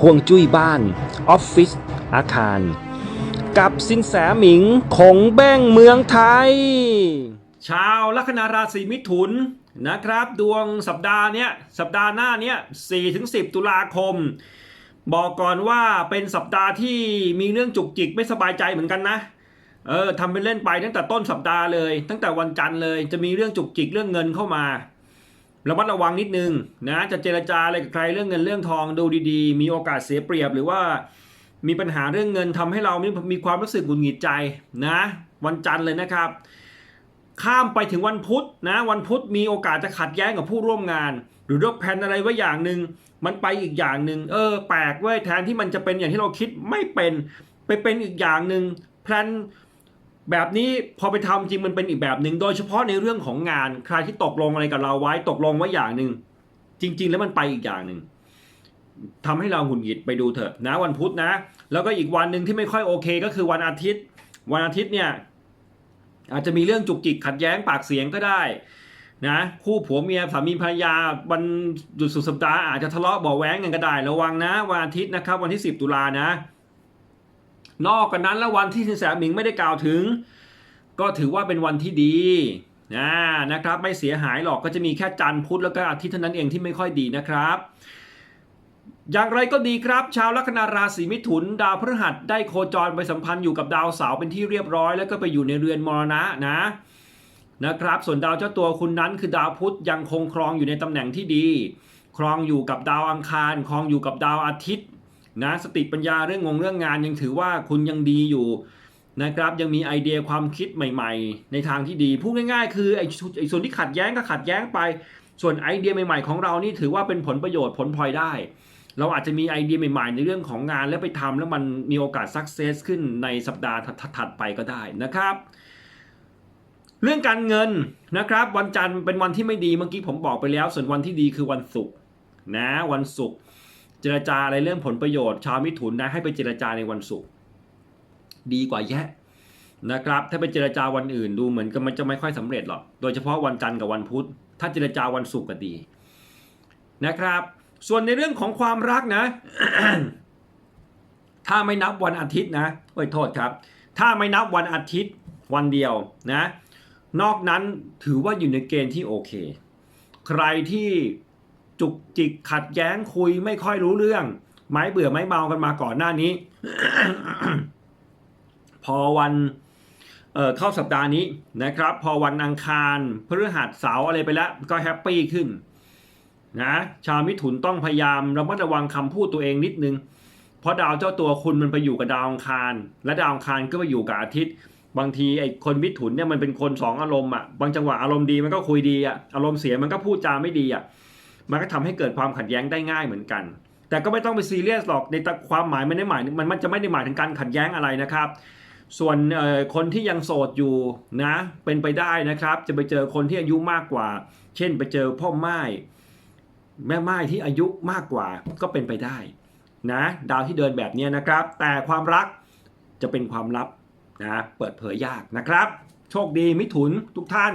ห่วงจุ้ยบ้าน ออฟฟิศอาคาร กับสินแสหมิงของแบ้งเมืองไทย ชาวลัคนาราศีมิถุนนะครับ ดวงสัปดาห์เนี้ยสัปดาห์หน้าเนี้ย4ถึง10 ตุลาคม บอกก่อนว่าเป็นสัปดาห์ที่มีเรื่องจุกจิกไม่สบายใจเหมือนกันนะเออทำเป็นเล่นไปตั้งแต่ต้นสัปดาห์เลย ตั้งแต่วันจันทร์เลยจะมีเรื่องจุกจิกเรื่องเงินเข้ามา ระมัดระวังนิดนึงนะจะเจรจาอะไรกับใครเรื่องเงินเรื่องทองดูดีๆ มีโอกาสเสียเปรียบหรือว่ามีปัญหาเรื่องเงินทำให้เรามีมีความรู้สึกหงุดหงิดใจนะ วันจันทร์เลยนะครับ ข้ามไปถึงวันพุธนะ วันพุธมีโอกาสจะขัดแย้งกับผู้ร่วมงาน หรือเลือกแผนอะไรไว้อย่างหนึ่งมันไปอีกอย่างหนึ่งเออ แปลกเว้ยแทนที่มันจะเป็นอย่างที่เราคิดไม่เป็นไปเป็นอีกอย่างหนึ่งแพลน แบบนี้พอไปทำจริงมันเป็นอีกแบบหนึ่งโดยเฉพาะในเรื่องของงานใครที่ตกลงอะไรกับเราไว้ตกลงไว้อย่างหนึ่งจริง ๆ แล้วมันไปอีกอย่างหนึ่งทำให้เราหงุดหงิดไปดูเถอะนะวันพุธนะ แล้วก็อีกวันหนึ่งที่ไม่ค่อยโอเค ก็คือวันอาทิตย์ วันอาทิตย์เนี่ยอาจจะมีเรื่องจุกจิกขัดแย้งปากเสียงก็ได้นะคู่ผัวเมียสามีภรรยาวันหยุดสุดสัปดาห์อาจจะทะเลาะบาะแว้งกันก็ได้ระวังนะ วันอาทิตย์นะครับวันที่ 10 ตุลานะ นอกกันนั้นแล้ววันที่สินแสหมิงไม่ได้กล่าวถึง ก็ถือว่าเป็นวันที่ดีนะนะครับไม่เสียหายหรอกก็จะมีแค่จันทร์พุธแล้วก็อาทิตย์เท่านั้นเองที่ไม่ค่อยดีนะครับ อย่างไรก็ดีครับ ชาวลัคนาราศีมิถุน ดาวพฤหัสได้โคจรไปสัมพันธ์อยู่กับดาวเสาร์เป็นที่เรียบร้อย แล้วก็ไปอยู่ในเรือนมรณะนะนะครับ ส่วนดาวเจ้าตัวคุณนั้นคือดาวพุธยังคงครองอยู่ในตำแหน่งที่ดี ครองอยู่กับดาวอังคาร ครองอยู่กับดาวอาทิตย์ นะสติปัญญาเรื่องงงเรื่องงานยังถือว่าคุณยังดีอยู่นะครับยังมีไอเดียความคิดใหม่ๆ ในทางที่ดีพูดง่ายๆ คือไอ้ไอส่วนที่ขัดแย้งก็ขัดแย้งไป ส่วนไอเดียใหม่ๆของเรานี่ถือว่าเป็นผลประโยชน์ผลพลอยได้ เราอาจจะมีไอเดียใหม่ๆ ในเรื่องของงานแล้วไปทำแล้วมันมีโอกาสสักเซสขึ้นในสัปดาห์ถัดๆไปก็ได้นะครับ เรื่องการเงินนะครับ วันจันทร์เป็นวันที่ไม่ดีเมื่อกี้ผมบอกไปแล้ว ส่วนวันที่ดีคือวันศุกร์นะวันศุกร์ เจรจาอะไรเรื่องผลประโยชน์ ชาวมิถุนนะให้ไปเจรจาในวันศุกร์ดีกว่าแยะนะครับ ถ้าไปเจรจาวันอื่นดูเหมือนกับมันจะไม่ค่อยสำเร็จหรอกโดยเฉพาะวันจันทร์กับวันพุธ ถ้าเจรจาวันศุกร์ก็ดีนะครับ ส่วนในเรื่องของความรักนะ ถ้าไม่นับวันอาทิตย์นะเอ้ยโทษครับ ถ้าไม่นับวันอาทิตย์วันเดียวนะ นอกนั้นถือว่าอยู่ในเกณฑ์ที่โอเค ใครที่ จุกจิกขัดแย้งคุยไม่ค่อยรู้เรื่อง ไม้เบื่อไม้เมากันมาก่อนหน้านี้ พอวันเเข้าสัปดาห์นี้นะครับ พอวันอังคารพฤหัสเสาร์อะไรไปแล้ว ก็แฮปปี้ขึ้นนะชาวมิถุนต้องพยายามระมัดระวังคำพูดตัวเองนิดนึง เพราะดาวเจ้าตัวคุณมันไปอยู่กับดาวอังคาร และดาวอังคารก็ไปอยู่กับอาทิตย์ บางทีไอ้คนมิถุนเนี่ยมันเป็นคนสองอารมณ์อะบางจังหวะอารมณ์ดีมันก็คุยดีอะอารมณ์เสียมันก็พูดจาไม่ดีอะ มันก็ทำให้เกิดความขัดแย้งได้ง่ายเหมือนกัน แต่ก็ไม่ต้องไปซีเรียสหรอกในความหมายไม่ได้หมายมันมันจะไม่ได้หมายถึงการขัดแย้งอะไรนะครับ ส่วนคนที่ยังโสดอยู่นะเป็นไปได้นะครับ จะไปเจอคนที่อายุมากกว่า เช่นไปเจอพ่อไม้แม่ไม้ที่อายุมากกว่าก็เป็นไปได้นะดาวที่เดินแบบนี้นะครับ แต่ความรักจะเป็นความลับนะเปิดเผยยากนะครับ โชคดีมิถุนทุกท่าน